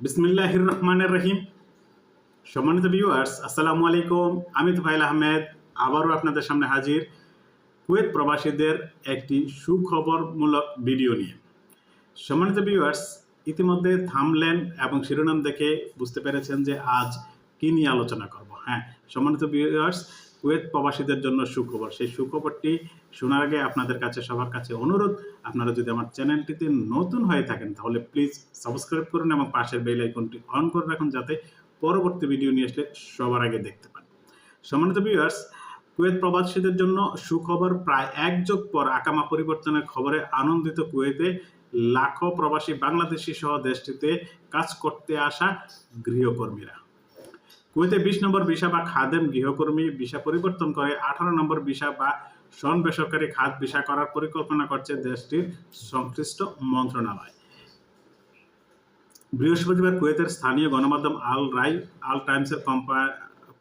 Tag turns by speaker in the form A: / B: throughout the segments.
A: বিসমিল্লাহির রহমানের রহিম সম্মানিত ভিউয়ার্স আসসালামু আলাইকুম। আমি তুফাইল আহমেদ, আবারও আপনাদের সামনে হাজির। কুয়েত প্রবাসীদের একটি সুখবরমূলক ভিডিও নিয়ে। সম্মানিত ভিউয়ার্স ইতিমধ্যে থামলেন এবং শিরোনাম দেখে বুঝতে পেরেছেন যে আজ কী নিয়ে আলোচনা করব। হ্যাঁ সম্মানিত ভিউয়ার্স কুয়েত প্রবাসীদের জন্য সুখবর। সেই সুখবরটি শোনার আগে আপনাদের কাছে, সবার কাছে অনুরোধ, আপনারা যদি আমার চ্যানেলটিতে নতুন হয়ে থাকেন, তাহলে প্লিজ সাবস্ক্রাইব করুন এবং পাশের বেল আইকনটি অন করে রাখুন যাতে পরবর্তী ভিডিও নিয়ে আসলে সবার আগে দেখতে পান। সম্মানিত ভিউয়ার্স কুয়েত প্রবাসীদের জন্য সুখবর প্রায় এক যুগ পর আকামা পরিবর্তনের খবরে আনন্দিত কুয়েতে লাখো প্রবাসী বাংলাদেশি সহ দেশটিতে কাজ করতে আসা গৃহকর্মীরা। কুয়েতে বিশ নম্বর ভিসা বা খাদেম গৃহকর্মী ভিসা পরিবর্তন করে আঠারো নম্বর ভিসা বা সন বেসরকারি খাত ভিসা করার পরিকল্পনা করছে দেশটির সংশ্লিষ্ট মন্ত্রণালয়। বৃহস্পতিবার কুয়েতের স্থানীয় গণমাধ্যম আল রাই, আল টাইমসের কম্পা,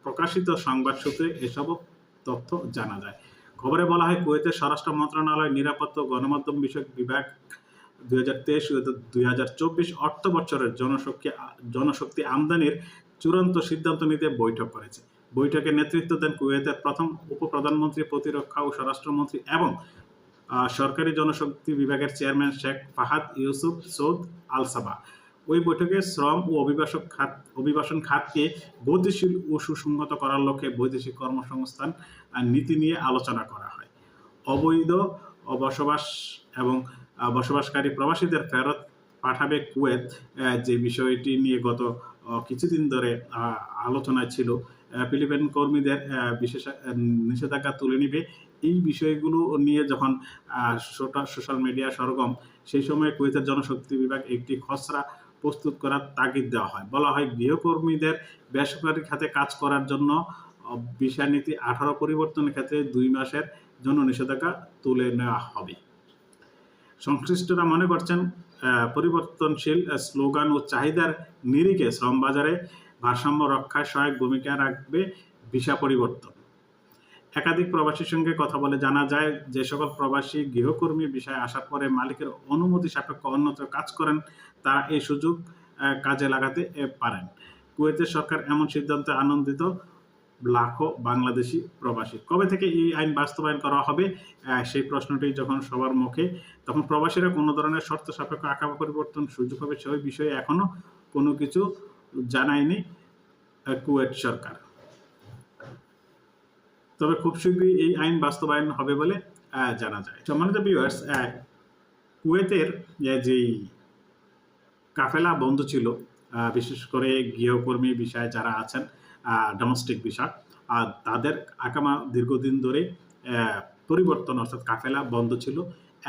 A: প্রকাশিত সংবাদ সূত্রে এসব তথ্য জানা যায়। খবরে বলা হয়, কুয়েতের স্বরাষ্ট্র মন্ত্রণালয় নিরাপত্তা গণমাধ্যম বিষয়ক বিভাগ দুই হাজার তেইশ দুই হাজার চব্বিশ অর্থ বছরের জনশক্তি জনশক্তি আমদানির চূড়ান্ত সিদ্ধান্ত নিতে বৈঠক করেছে। বৈঠকে নেতৃত্ব দেন কুয়েতের প্রথম উপপ্রধানমন্ত্রী প্রতিরক্ষা ও স্বরাষ্ট্রমন্ত্রী এবং সরকারি জনশক্তি বিভাগের chairman Sheikh Fahad Yousef Saud Al Sabah ওই বৈঠকে শ্রম ও অভিবাসক খাত, অভিবাসন খাতকে গতিশীল ও সুসংগত করার লক্ষ্যে বৈদেশিক কর্মসংস্থান নীতি নিয়ে আলোচনা করা হয়। অবৈধ বসবাস এবং বসবাসকারী প্রবাসীদের ফেরত পাঠাবে কুয়েত যে বিষয়টি নিয়ে গত কিছুদিন ধরে আলোচনায় ছিল। ফিলিপাইন কর্মীদের বিশেষ নিষেধাজ্ঞা তুলে নিবে। এই বিষয়গুলো নিয়ে যখন সোশ্যাল মিডিয়া সরগম, সেই সময় কুয়েতের জনশক্তি বিভাগ একটি খসড়া প্রস্তুত করার তাগিদ দেওয়া হয়। বলা হয়, গৃহকর্মীদের বেসরকারি খাতে কাজ করার জন্য ভিসা নীতি আঠারো পরিবর্তনের ক্ষেত্রে দুই মাসের জন্য নিষেধাজ্ঞা তুলে নেওয়া হবে। সংশ্লিষ্টরা মনে করছেন পরিবর্তনশীল স্লোগান ও চাহিদার নিরিখে শ্রম বাজারে ভারসাম্য রক্ষায় সহায়ক ভূমিকা রাখবে ভিসা পরিবর্তন। একাধিক প্রবাসীর সঙ্গে কথা বলে জানা যায়, যে সকল প্রবাসী গৃহকর্মী বিষয়ে আসার পরে মালিকের অনুমতি সাপেক্ষ অন্যত্র কাজ করেন, তারা এই সুযোগ কাজে লাগাতে পারেন। কুয়েতের সরকার এমন সিদ্ধান্তে আনন্দিত লাখো বাংলাদেশি প্রবাসী। কবে থেকে এই আইন বাস্তবায়ন করা হবে? সেই প্রশ্নটি যখন সবার মুখে, তখন প্রবাসীরা কোনো ধরনের শর্ত সাপেক্ষ আঁকা পরিবর্তন সুযোগ হবে সেই বিষয়ে এখনও কোনো কিছু জানায়নি কুয়েত সরকার। তবে খুব শীঘ্রই এই আইন বাস্তবায়ন হবে বলে জানা যায়। সম্মানিত ভিউয়ার্স কুয়েতের যেই কাফেলা বন্ধ ছিল বিশেষ করে গৃহকর্মী বিষয়ে যারা আছেন ডোমেস্টিক বিষয়, আর তাদের আকামা দীর্ঘদিন ধরে পরিবর্তন অর্থাৎ কাফেলা বন্ধ ছিল।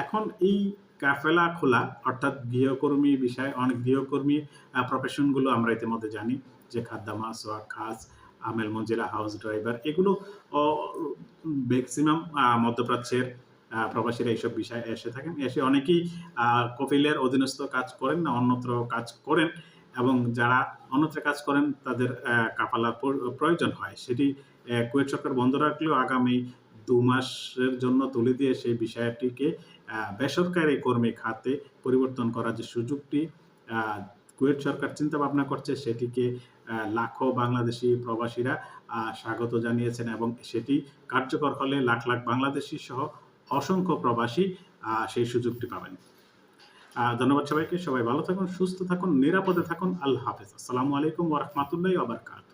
A: এখন এই কাফেলা খোলা, অর্থাৎ গৃহকর্মী বিষয়ে অনেক গৃহকর্মী প্রফেশনগুলো আমরা ইতিমধ্যে জানি, যে খাদ্দামা সোয়াক খাস, আমেল মঞ্জিরা হাউস ড্রাইভার, এগুলো ম্যাক্সিমাম মধ্যপ্রাচ্যের প্রবাসীরা এইসব বিষয়ে এসে থাকেন। এসে অনেকেই কপিলের অধীনস্থ কাজ করেন না, অন্যত্র কাজ করেন। এবং যারা অন্যত্র কাজ করেন, তাদের কাফালার প্রয়োজন হয়। সেটি কুয়েত সরকার বন্ধ রাখলেও আগামী দু মাসের জন্য তুলে দিয়ে সেই বিষয়টিকে বেসরকারি কর্মী খাতে পরিবর্তন করার যে সুযোগটি কুয়েত সরকার চিন্তা ভাবনা করছে, সেটিকে লাখো বাংলাদেশি প্রবাসীরা স্বাগত জানিয়েছেন এবং সেটি কার্যকর হলে লাখ লাখ বাংলাদেশি সহ অসংখ্য প্রবাসী সেই সুযোগটি পাবেন। ধন্যবাদ সবাইকে। সবাই ভালো থাকুন, সুস্থ থাকুন, নিরাপদে থাকুন। আল্লাহ হাফেজ। আসসালামু আলাইকুম ওরহমতুল্লাহ আবরকাত